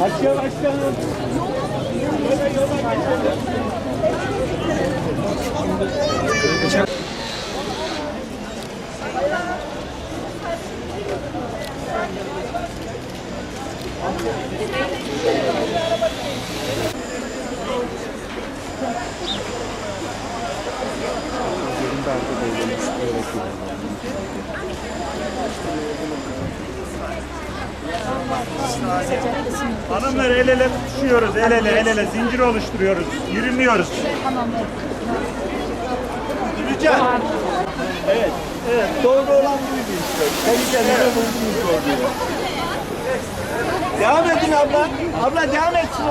Başka başkanım. Yola yola geçelim. Thank you. Hanımlar el ele tutuşuyoruz. El ele el ele zincir oluşturuyoruz. Yürümüyoruz. Yürüyeceğim. Evet. Evet. Doğru olan buydu işte. Kendine buldunuz doğruyu. Devam edin abla. Abla devam etsin.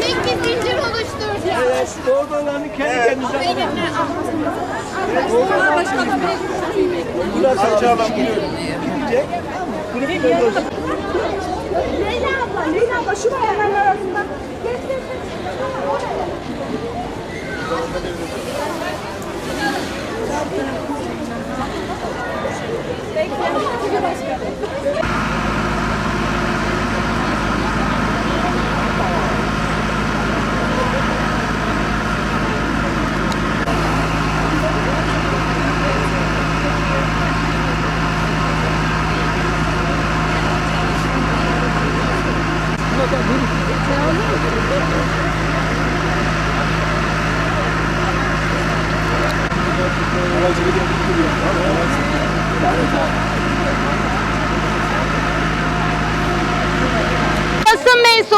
Tek bir zincir oluşturacağız. Evet. Doğru olanı kendi kendinize Benimle Burası açalım. Gidecek. Grup böyle Leyla abla, Leyla abla şu bayanların arasında. Geç geç geç. Basın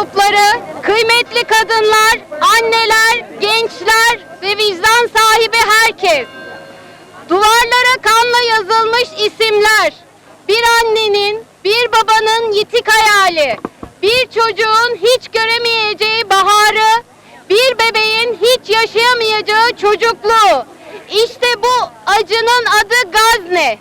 mensupları, kıymetli kadınlar, anneler, gençler ve vicdan sahibi herkes. Duvarlara kanla yazılmış isimler. Bir annenin, bir babanın yitik hayali. Bir çocuğun hiç göremeyeceği baharı. Bir bebeğin hiç yaşayamayacağı çocukluğu. İşte bu acının adı Gazne.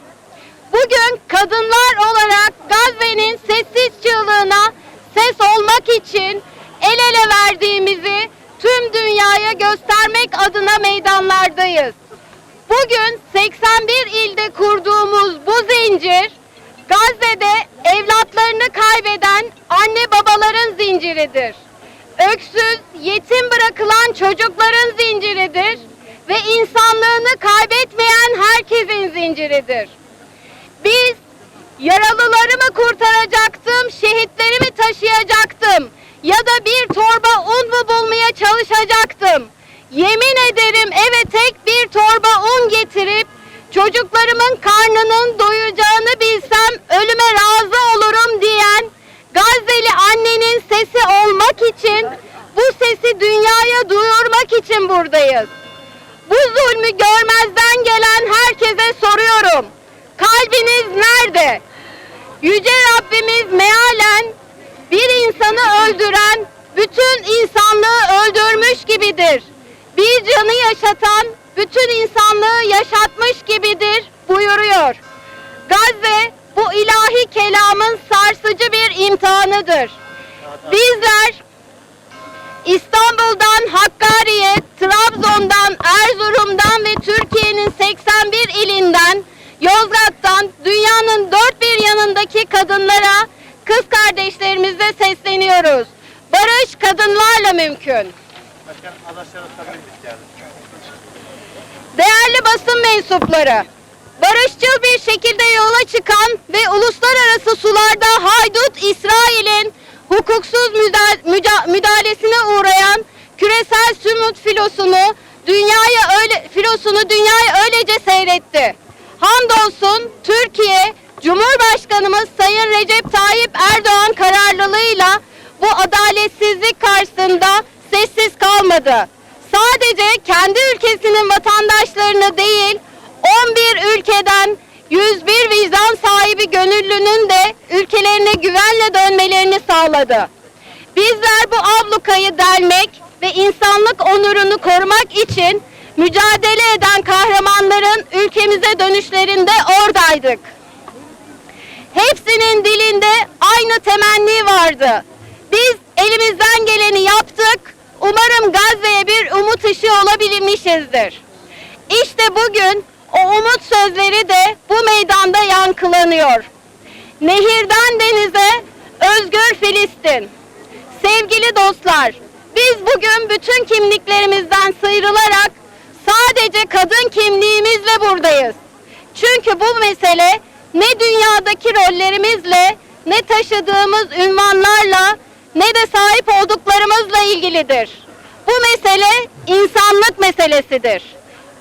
Bugün kadınlar olarak Gazze'nin sessiz çığlığına ses olmak için el ele verdiğimizi tüm dünyaya göstermek adına meydanlardayız. Bugün 81 ilde kurduğumuz bu zincir Gazze'de evlatlarını kaybeden anne babaların zinciridir. Öksüz, yetim bırakılan çocukların zinciridir ve insanlığını kaybetmeyen herkesin zinciridir. Biz yaralılarımı kurtaracaktım, şehitlerimi taşıyacaktım ya da bir torba un mu bulmaya çalışacaktım. Yemin ederim eve tek bir torba un getirip çocuklarımın karnının doyacağını bilsem ölüme razı olurum diyen Gazze'li annenin sesi olmak için bu sesi dünyaya duyurmak için buradayız. Bu zulmü görmezden gelen herkese soruyorum. Kalbiniz nerede? Yüce Rabbimiz mealen bir insanı öldüren bütün insanlığı öldürmüş gibidir. Bir canı yaşatan bütün insanlığı yaşatmış gibidir buyuruyor. Gazze bu ilahi kelamın sarsıcı bir imtihanıdır. Bizler İstanbul'dan Hakkari'ye, Trabzon'dan, mümkün. Değerli basın mensupları, barışçıl bir şekilde yola çıkan ve uluslararası sularda haydut İsrail'in hukuksuz müda- müda- müdahalesine uğrayan küresel sümut filosunu dünyaya öyle filosunu dünyaya öylece seyretti. Hamdolsun Türkiye Cumhurbaşkanımız Sayın Recep Tayyip Erdoğan kararlılığıyla bu adaletsizlik karşısında sessiz kalmadı. Sadece kendi ülkesinin vatandaşlarını değil 11 ülkeden 101 vicdan sahibi gönüllünün de ülkelerine güvenle dönmelerini sağladı. Bizler bu ablukayı delmek ve insanlık onurunu korumak için mücadele eden kahramanların ülkemize dönüşlerinde oradaydık. Hepsinin dilinde aynı temenni vardı. Biz elimizden geleni yaptık. Umarım Gazze'ye bir umut ışığı olabilmişizdir. İşte bugün O umut sözleri de bu meydanda yankılanıyor. Nehirden denize özgür Filistin. Sevgili dostlar, biz bugün bütün kimliklerimizden sıyrılarak sadece kadın kimliğimizle buradayız. Çünkü bu mesele ne dünyadaki rollerimizle, ne taşıdığımız ünvanlarla, ne de sahip olduklarımızla ilgilidir. Bu mesele insanlık meselesidir.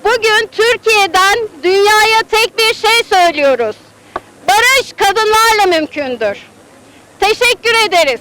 Bugün Türkiye'den dünyaya tek bir şey söylüyoruz. Barış kadınlarla mümkündür. Teşekkür ederiz.